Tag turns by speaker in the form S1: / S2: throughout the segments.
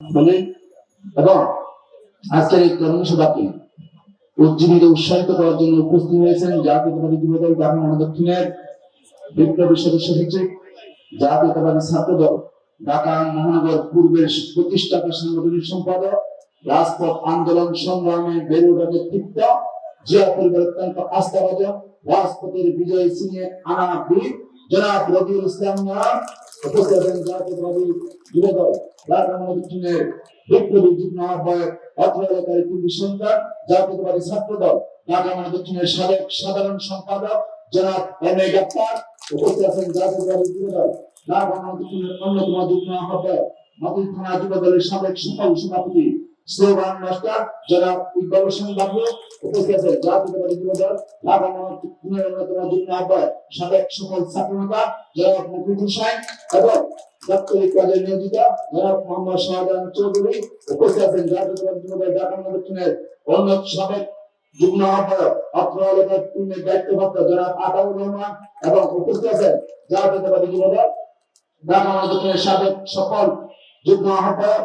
S1: বলে এবং আজকের এই কর্মসভাকে উজ্জীবিত উৎসাহিত করার জন্য উপস্থিত হয়েছেন দক্ষিণের বিপ্লবী সদস্য জাতীয়তাবাদী ছাত্রদল, ঢাকা মহানগর পূর্বের প্রতিষ্ঠাতা সম্পাদক, রাজপথ আন্দোলন সংগ্রামে ওঠা নেতৃত্ব, জিয়া পরিবার অত্যন্ত রাজপথের বিজয় আনা বীর, জনাব রবিউল ইসলাম উপস্থিত আছেন জাতীয়তাবাদী যুবদল ঢাকা মহানগর বিপ্লবী যুগ্ম আহ্বায়ক অত্র এলাকার একটি সন্তান জাতীয়তাবাদী ছাত্রদল ঢাকা মহাদক্ষিণের সাবেক সাধারণ সম্পাদক জনাব এম এ গাপ্পার উপস্থিত আছেন জাতীয়তাবাদী যুবদল ঢাকা মহাদক্ষিণের অন্যতম যুগ্ম আহ্বায়ক মাতুল থানা যুবদলের সাবেক সফল সভাপতি স্লোগান মাস্টার, জনাব ইকবাল হোসেন বাবু, উপস্থিত আছেন জাতীয়তাবাদী যুবদল ঢাকা অন্যতম যুগ্ম আহ্বায়ক সাবেক সফল ছাত্রনেতা জনাব মহাদক্ষিণের অন্য সাবেক যুগ্ম আহ্বায়ক, অত্র এলাকার টিমের এবং সাবেক সফল যুগ্ম আহ্বায়ক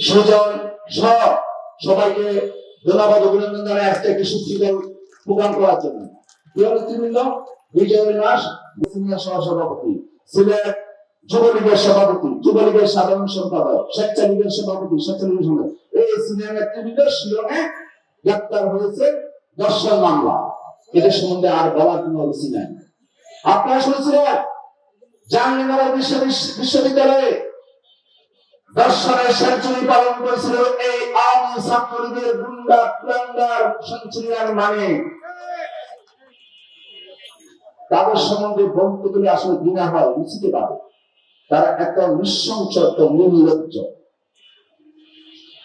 S1: সুজন সহ সবাইকে ধন্যবাদ অভিনন্দন জানাই আজকে একটি সুশৃঙ্খল প্রোগ্রাম করার জন্য। প্রিয় নেতৃবৃন্দ মাস সহসভাপতি, সিলেট যুবলীগের সভাপতি, যুবলীগের সাধারণ সম্পাদক, স্বেচ্ছালীগের সভাপতি, স্বেচ্ছালীগের সম্পাদক এই সিনিয়র নেতৃবৃন্দ শিলংয়ে গ্রেপ্তার হয়েছে দর্শন মামলা। এদের সম্বন্ধে আর বলার কোনো অবস্থি নাই। আপনারা শুনেছিলেন, জাহাঙ্গীরনগর বিশ্ব- বিশ্ববিদ্যালয়ে দর্শনের সেঞ্চুরি পালন করেছিল এই গুন্ডা সেঞ্চুরিয়ান মানে। তাদের সম্বন্ধে বলতে গেলে আসলে ঘৃণা হয়, বুঝতে পারে তারা একটা নির্লজ্জ।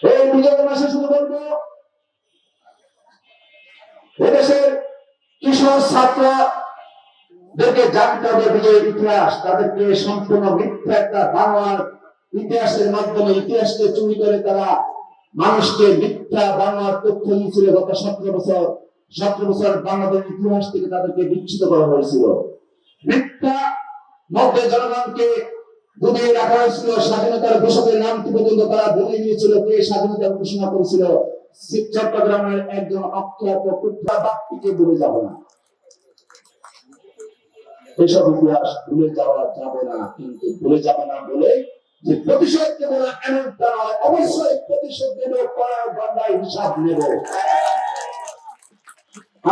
S1: এই মাসে শুধু এদেশের কিশোর জানতে হবে বিজয়ের ইতিহাস। তাদেরকে সম্পূর্ণ মিথ্যা একটা বাংলার ইতিহাসের মাধ্যমে ইতিহাসকে চুরি করে তারা মানুষকে মিথ্যা বাংলার তথ্য দিয়েছিল গত সতেরো বছর সতেরো বছর বাংলাদেশ ইতিহাস থেকে তাদেরকে বিচ্ছিত করা হয়েছিল। মিথ্যা মধ্যে জনগণকে ডুবিয়ে রাখা হয়েছিল, স্বাধীনতার ঘোষকের নামটি পর্যন্ত তারা ভুলে গিয়েছিল কে স্বাধীনতার ঘোষণা করেছিল। চট্টগ্রামের একজন অখ্যাত পুত্রা বাক্তিকে ভুলে যাব না। এসব ইতিহাস ভুলে যাওয়া যাবে না, কিন্তু ভুলে যাবে না বলে যে প্রতিশোধ না নয় অবশ্যই প্রতিশোধ গন্ডায় হিসাব নেব।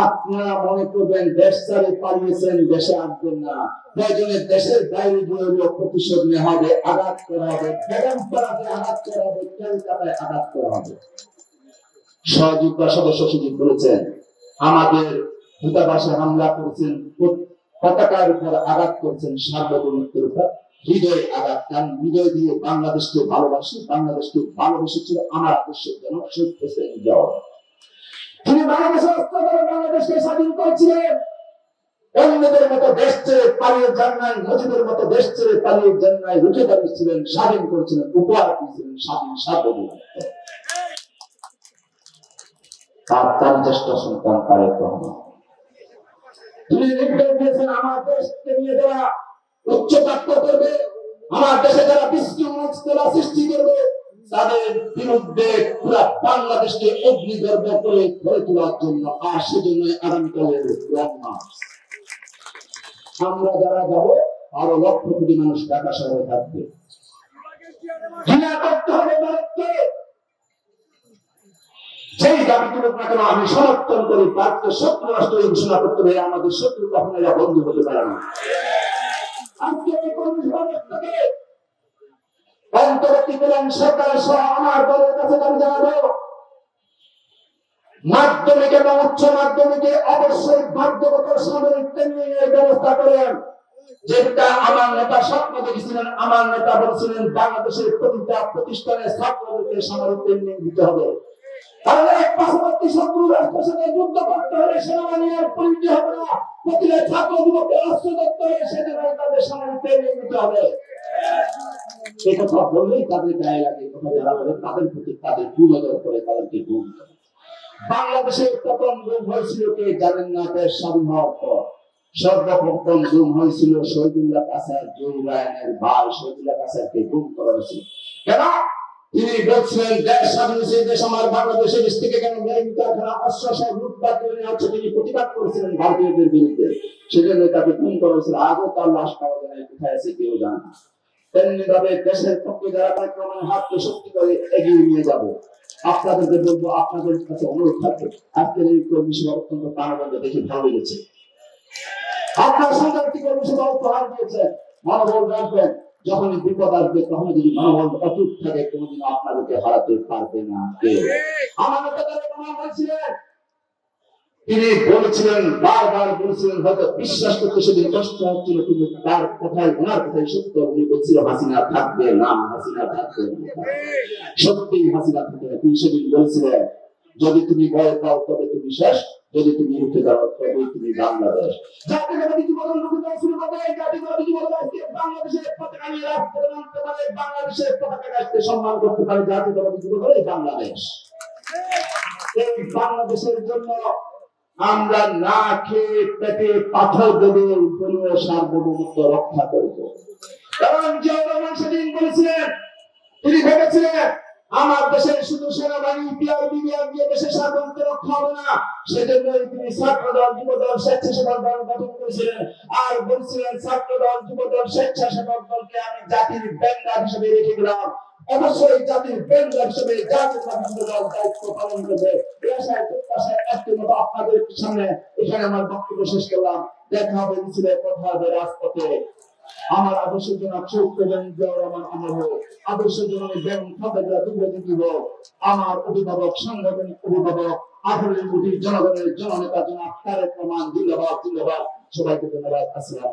S1: আপনারা মনে করবেন দেশ ছাড়ে পালিয়েছেন, দেশে না। প্রয়োজনে দেশের বাইরে গিয়ে প্রতিশোধ নেওয়া হবে, আঘাত করা হবে, বেগম পাড়াতে আঘাত করা হবে, কলকাতায় আঘাত করা হবে। সহযোগিতা সদস্য বলেছেন আমাদের দূতাবাসে হামলা করেছেন, পতাকার উপর আঘাত করছেন সার্বভৌমত্বের উপর। হৃদয় আঘাত, কারণ হৃদয় দিয়ে বাংলাদেশকে ভালোবাসে, বাংলাদেশকে ভালোবেসেছিল আমার আদর্শের হোসেন জিয়াউর তিনি বাংলাদেশের অস্ত্র করে বাংলাদেশকে স্বাধীন করেছিলেন। অন্যদের মতো দেশ ছেড়ে পালিয়ে যান নাই মজিদের মতো দেশ ছেড়ে পালিয়ে যান নাই, রুখে দাঁড়িয়েছিলেন, স্বাধীন করেছিলেন, উপহার দিয়েছিলেন, স্বাধীন সার্বভৌমত্ব। তার জ্যেষ্ঠ সন্তান তারেক রহমান। তিনি নির্দেশ দিয়েছেন, আমার দেশকে নিয়ে যারা উচ্চতাত্ত্ব করবে আমার দেশে যারা বিশৃঙ্খলা সৃষ্টি করবে, তাদের বিরুদ্ধে পুরা বাংলাদেশকে অগ্নিগর্ভ করে গড়ে তোলার জন্য আর সেজন্য আগামীকালের আমরা যারা যাব, আরও লক্ষ কোটি মানুষ ঢাকা শহরে থাকবে। ঘৃণা করতে হবে সেই দাবি তুলুক না কেন, আমি সমর্থন করি ভারতকে শত্রু রাষ্ট্র ঘোষণা করতে হবে আমাদের শত্রু কখনো বন্ধু হতে পারে না। মাধ্যমিক এবং উচ্চ মাধ্যমিকে অবশ্যই বাধ্যগত সামরিক ট্রেনিং এর ব্যবস্থা করেন। যেটা আমার নেতা স্বপ্ন দেখেছিলেন, আমার নেতা বলছিলেন, বাংলাদেশের প্রতিটা প্রতিষ্ঠানে ছাত্রদেরকে সামরিক ট্রেনিং দিতে হবে। তাহলে শত্রু রাষ্ট্রের সাথে যুদ্ধ করতে হলে সেনাবাহিনী আর পরিচয় হবে না। প্রতিটা ছাত্র যুবককে অস্ত্র সেজন্য তাদের সামরিক ট্রেনিং দিতে হবে। করে তাদেরকে প্রথম হয়েছিল কে সর্বপ্রথম হয়েছিল করা হয়েছিল। কেন? তিনি বলছিলেন দেশ স্বাধীন দেশ আমার বাংলাদেশের দেশ থেকে কেন লুটপাট করে হচ্ছে? তিনি প্রতিবাদ করেছিলেন ভারতীয়দের বিরুদ্ধে। সেজন্য তাকে গুম করা হয়েছিল তার লাশ পাওয়া যায় কোথায় আছে কেউ জানে না। তেমনি দেশের পক্ষে যারা কার্যক্রমে হাতকে শক্তি করে এগিয়ে নিয়ে যাব, আপনাদেরকে বলব, আপনাদের কাছে অনুরোধ থাকবে, আজকের এই কর্মী অত্যন্ত প্রাণবন্ত, দেখে ভালো লেগেছে। আপনার সংঘাতী কর্মী সভা উপহার দিয়েছেন। মনোবল রাখবেন যখনই বিপদ আসবে তখন যদি মনোবল অটুট থাকে কোনোদিন আপনাদেরকে হারাতে পারবে না। তিনি বলেছিলেন, বারবার বলেছিলেন, হয়তো বিশ্বাস করতে সেদিন কষ্ট হচ্ছিল, কিন্তু তার কথায় ওনার কথাই সত্য। উনি বলছিল, হাসিনা থাকবে না, হাসিনা থাকবে সত্যি হাসিনা থাকবে না। তিনি সেদিন বলছিলেন, যদি তুমি ভয় পাও, তবে তুমি শেষ। যদি তুমি দাও তবে তুমি রুখে দেওয়া শুরু যুবদল আজকে বাংলাদেশের পতাকা নিয়ে পারে, বাংলাদেশের পতাকা সম্মান করতে পারে যুবদল এই বাংলাদেশ। এই বাংলাদেশের জন্য আমরা না খেয়ে পেটে পাথর দেবো উপরীয় সার্বভৌমত্ব রক্ষা করব। কারণ জিয়াউর রহমান সেদিন বলেছিলেন, তিনি ভেবেছিলেন আমার দেশের শুধু সেনাবাহিনী দেশের সার্বভৌমত্ব রক্ষা হবে না। সেজন্যই তিনি ছাত্র দল যুব দল স্বেচ্ছাসেবক দল গঠন করেছিলেন। আর বলছিলেন ছাত্র দল যুব দল স্বেচ্ছাসেবক দলকে আমি জাতির ব্যাংকার হিসেবে রেখে দিলাম অবশ্যই জাতির ব্যাংকার হিসেবে জাতির দল দায়িত্ব পালন করবে। মতো আপনাদের সামনে এখানে আমার বক্তব্য শেষ করলাম। দেখা হবে মিছিলে কথা হবে রাজপথে। আমার আদর্শের জন্য চোখ পেলেন রহমান আমার হোক। আদর্শের জন্য ব্যাংক খাতাগুলা তুলে দিব আমার অভিভাবক, সাংগঠনিক অভিভাবক আঠারো কোটি জনগণের জননেতা, জনাব সবাইকে ধন্যবাদ। আসসালাম